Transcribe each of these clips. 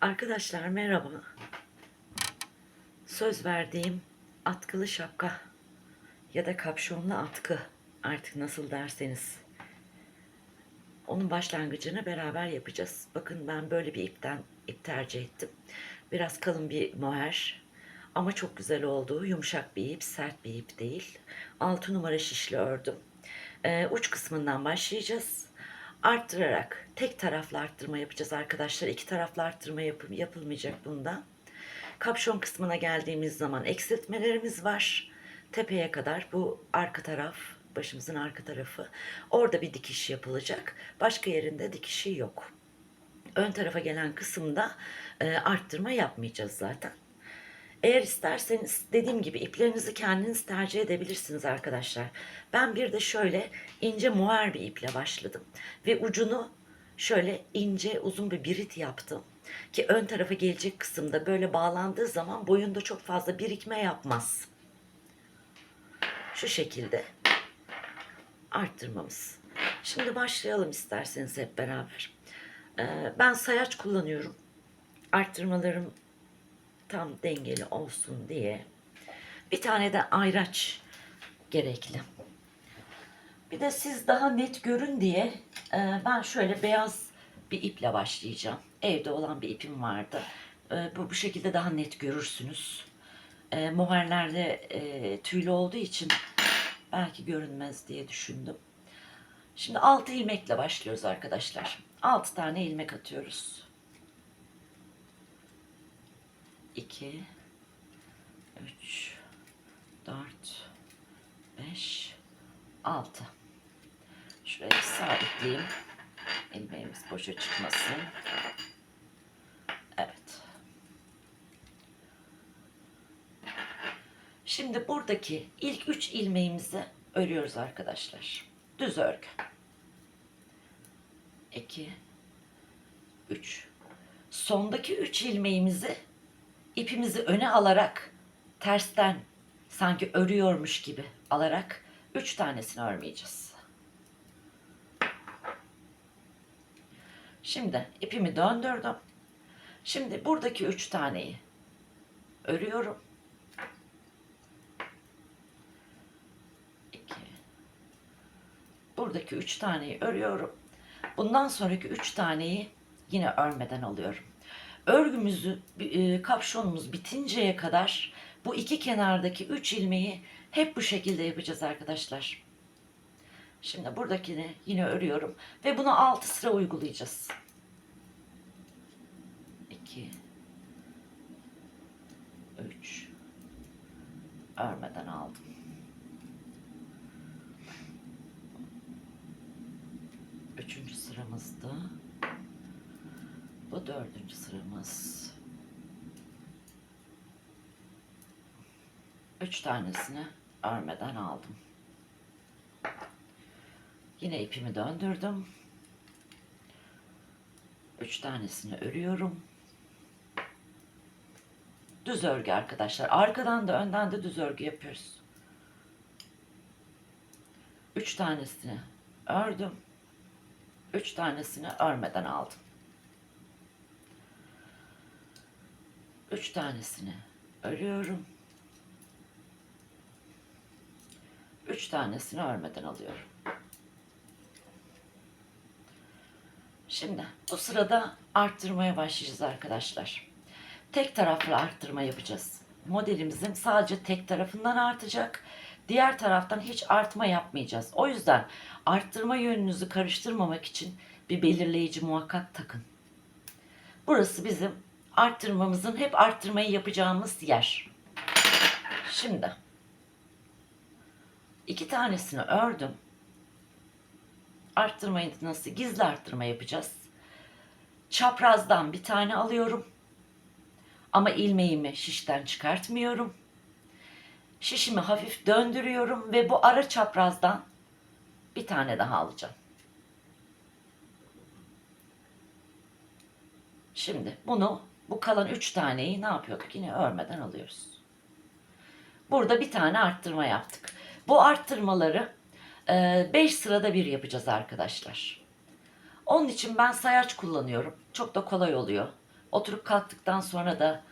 Arkadaşlar merhaba. Söz verdiğim atkılı şapka ya da kapşonlu atkı artık nasıl derseniz. Onun başlangıcını beraber yapacağız. Bakın ben böyle bir ipten ip tercih ettim. Biraz kalın bir moher ama çok güzel oldu. Yumuşak bir ip, sert bir ip değil. 6 numara şişli ördüm. Ee, uç kısmından başlayacağız. Arttırarak tek taraflı arttırma yapacağız arkadaşlar. İki taraflı arttırma yapı- yapılmayacak bunda. Kapşon kısmına geldiğimiz zaman eksiltmelerimiz var. Tepeye kadar bu arka taraf, başımızın arka tarafı. Orada bir dikiş yapılacak. Başka yerinde dikişi yok. Ön tarafa gelen kısımda e, arttırma yapmayacağız zaten. Eğer isterseniz dediğim gibi iplerinizi kendiniz tercih edebilirsiniz arkadaşlar. Ben bir de şöyle ince muar bir iple başladım. Ve ucunu şöyle ince uzun bir birit yaptım. Ki ön tarafa gelecek kısımda böyle bağlandığı zaman boyunda çok fazla birikme yapmaz. Şu şekilde arttırmamız. Şimdi başlayalım isterseniz hep beraber. Ee, ben sayaç kullanıyorum. Arttırmalarım tam dengeli olsun diye. Bir tane de ayraç gerekli. Bir de siz daha net görün diye e, ben şöyle beyaz bir iple başlayacağım. Evde olan bir ipim vardı. E, bu, bu şekilde daha net görürsünüz. E, mohairlerde e, tüylü olduğu için belki görünmez diye düşündüm. Şimdi 6 ilmekle başlıyoruz arkadaşlar. 6 tane ilmek atıyoruz. 2 3 4 5 6 Şuraya sabitleyeyim. İlmeğimiz boşa çıkmasın. Evet. Şimdi buradaki ilk 3 ilmeğimizi örüyoruz arkadaşlar. Düz örgü. 2 3 Sondaki 3 ilmeğimizi ipimizi öne alarak tersten sanki örüyormuş gibi alarak 3 tanesini örmeyeceğiz. Şimdi ipimi döndürdüm. Şimdi buradaki 3 taneyi örüyorum. 2 Buradaki 3 taneyi örüyorum. Bundan sonraki 3 taneyi yine örmeden alıyorum. Örgümüzü, e, kapşonumuz bitinceye kadar bu iki kenardaki 3 ilmeği hep bu şekilde yapacağız arkadaşlar. Şimdi buradakini yine örüyorum ve bunu 6 sıra uygulayacağız. 2 3 örmeden aldım. Üçüncü sıramızda bu dördüncü sıramız. Üç tanesini örmeden aldım. Yine ipimi döndürdüm. Üç tanesini örüyorum. Düz örgü arkadaşlar. Arkadan da önden de düz örgü yapıyoruz. Üç tanesini ördüm. Üç tanesini örmeden aldım. Üç tanesini örüyorum. Üç tanesini örmeden alıyorum. Şimdi bu sırada arttırmaya başlayacağız arkadaşlar. Tek taraflı arttırma yapacağız. Modelimizin sadece tek tarafından artacak. Diğer taraftan hiç artma yapmayacağız. O yüzden arttırma yönünüzü karıştırmamak için bir belirleyici muhakkak takın. Burası bizim arttırmamızın hep arttırmayı yapacağımız yer. Şimdi iki tanesini ördüm. Arttırmayı nasıl gizli arttırma yapacağız. Çaprazdan bir tane alıyorum. Ama ilmeğimi şişten çıkartmıyorum. Şişimi hafif döndürüyorum ve bu ara çaprazdan bir tane daha alacağım. Şimdi bunu bu kalan üç taneyi ne yapıyorduk? Yine örmeden alıyoruz. Burada bir tane arttırma yaptık. Bu arttırmaları 5 sırada bir yapacağız arkadaşlar. Onun için ben sayaç kullanıyorum. Çok da kolay oluyor. Oturup kalktıktan sonra da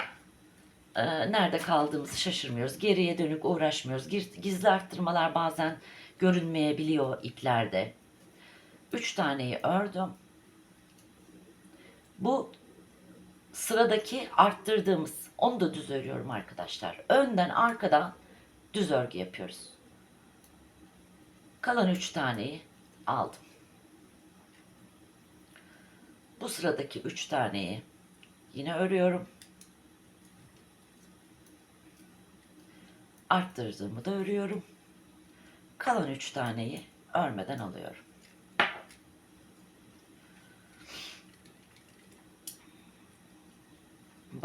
e, nerede kaldığımızı şaşırmıyoruz. Geriye dönük uğraşmıyoruz. Giz- Gizli arttırmalar bazen görünmeyebiliyor iplerde. Üç taneyi ördüm. Bu sıradaki arttırdığımız onu da düz örüyorum arkadaşlar. Önden arkadan düz örgü yapıyoruz. Kalan üç taneyi aldım. Bu sıradaki üç taneyi yine örüyorum. Arttırdığımı da örüyorum. Kalan üç taneyi örmeden alıyorum.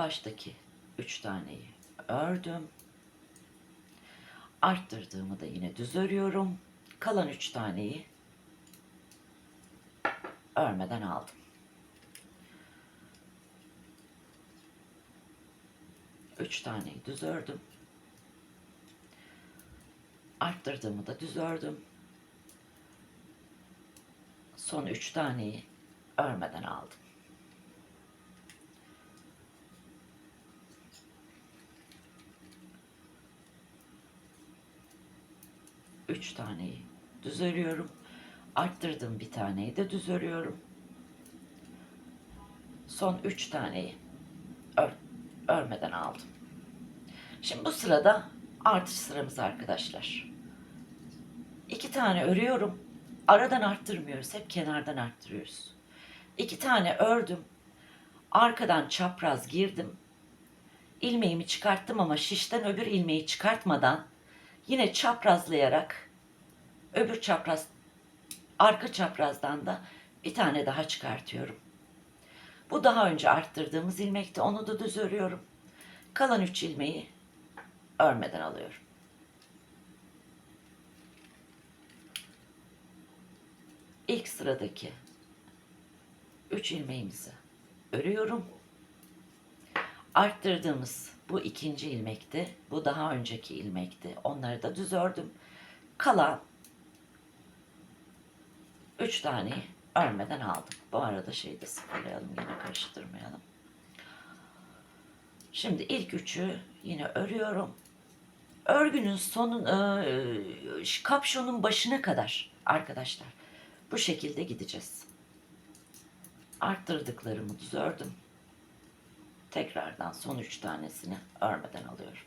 Baştaki üç taneyi ördüm. Arttırdığımı da yine düz örüyorum. Kalan üç taneyi örmeden aldım. Üç taneyi düz ördüm. Arttırdığımı da düz ördüm. Son üç taneyi örmeden aldım. Üç taneyi düz örüyorum. Arttırdığım bir taneyi de düz örüyorum. Son üç taneyi ör- örmeden aldım. Şimdi bu sırada artış sıramız arkadaşlar. İki tane örüyorum. Aradan arttırmıyoruz. Hep kenardan arttırıyoruz. İki tane ördüm. Arkadan çapraz girdim. İlmeğimi çıkarttım ama şişten öbür ilmeği çıkartmadan yine çaprazlayarak öbür çapraz arka çaprazdan da bir tane daha çıkartıyorum. Bu daha önce arttırdığımız ilmekti. Onu da düz örüyorum. Kalan üç ilmeği örmeden alıyorum. İlk sıradaki üç ilmeğimizi örüyorum. Arttırdığımız bu ikinci ilmekti. Bu daha önceki ilmekti. Onları da düz ördüm. Kalan üç taneyi örmeden aldım. Bu arada şeyi de sıfırlayalım. Yine karıştırmayalım. Şimdi ilk üçü yine örüyorum. Örgünün sonun e, kapşonun başına kadar arkadaşlar bu şekilde gideceğiz. Arttırdıklarımı düz ördüm. Tekrardan son üç tanesini örmeden alıyorum.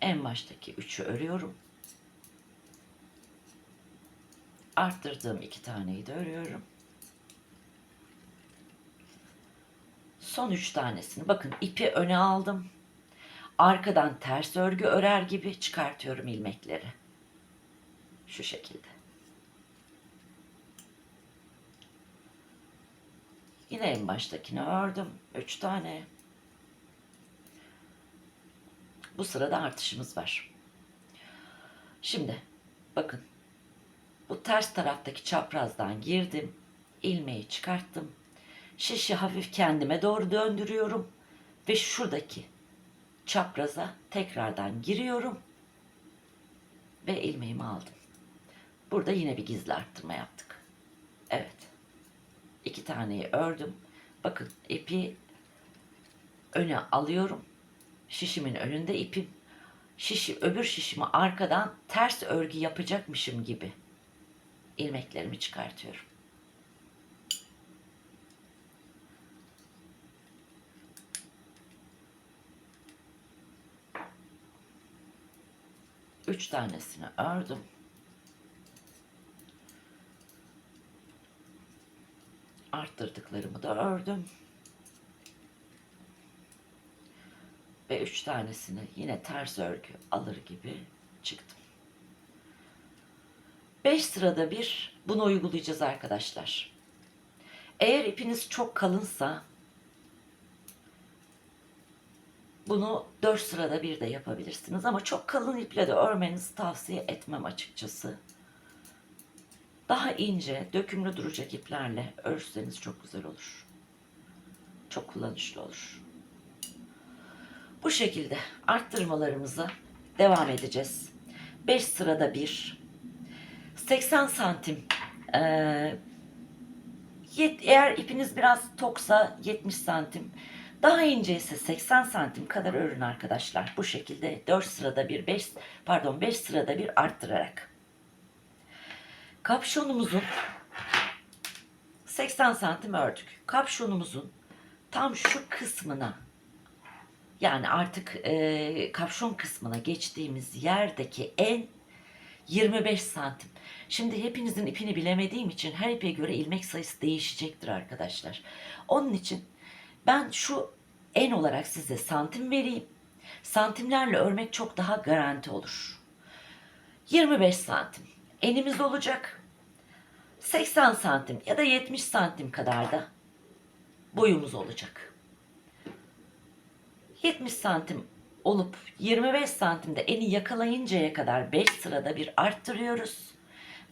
En baştaki üçü örüyorum. Arttırdığım iki taneyi de örüyorum. Son üç tanesini bakın ipi öne aldım. Arkadan ters örgü örer gibi çıkartıyorum ilmekleri. Şu şekilde. Yine en baştakini ördüm. Üç tane. Bu sırada artışımız var. Şimdi bakın. Bu ters taraftaki çaprazdan girdim. ilmeği çıkarttım. Şişi hafif kendime doğru döndürüyorum. Ve şuradaki çapraza tekrardan giriyorum. Ve ilmeğimi aldım. Burada yine bir gizli arttırma yaptık. Taneyi ördüm. Bakın ipi öne alıyorum. Şişimin önünde ipim. Şişi öbür şişimi arkadan ters örgü yapacakmışım gibi ilmeklerimi çıkartıyorum. Üç tanesini ördüm. Arttırdıklarımı da ördüm. Ve üç tanesini yine ters örgü alır gibi çıktım. Beş sırada bir bunu uygulayacağız arkadaşlar. Eğer ipiniz çok kalınsa bunu 4 sırada bir de yapabilirsiniz ama çok kalın iple de örmenizi tavsiye etmem açıkçası. Daha ince, dökümlü duracak iplerle örürseniz çok güzel olur. Çok kullanışlı olur. Bu şekilde arttırmalarımıza devam edeceğiz. 5 sırada bir 80 santim Yet- eğer ipiniz biraz toksa 70 santim, daha ince ise 80 santim kadar örün arkadaşlar. Bu şekilde 4 sırada bir 5 pardon 5 sırada bir arttırarak. Kapşonumuzun 80 santim ördük. Kapşonumuzun tam şu kısmına yani artık e, kapşon kısmına geçtiğimiz yerdeki en 25 santim. Şimdi hepinizin ipini bilemediğim için her ipe göre ilmek sayısı değişecektir arkadaşlar. Onun için ben şu en olarak size santim vereyim. Santimlerle örmek çok daha garanti olur. 25 santim enimiz olacak. 80 santim ya da 70 santim kadar da boyumuz olacak. 70 santim olup 25 santimde eni yakalayıncaya kadar 5 sırada bir arttırıyoruz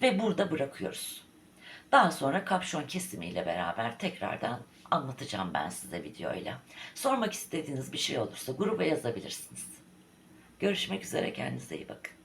ve burada bırakıyoruz. Daha sonra kapşon kesimiyle beraber tekrardan anlatacağım ben size videoyla. Sormak istediğiniz bir şey olursa gruba yazabilirsiniz. Görüşmek üzere kendinize iyi bakın.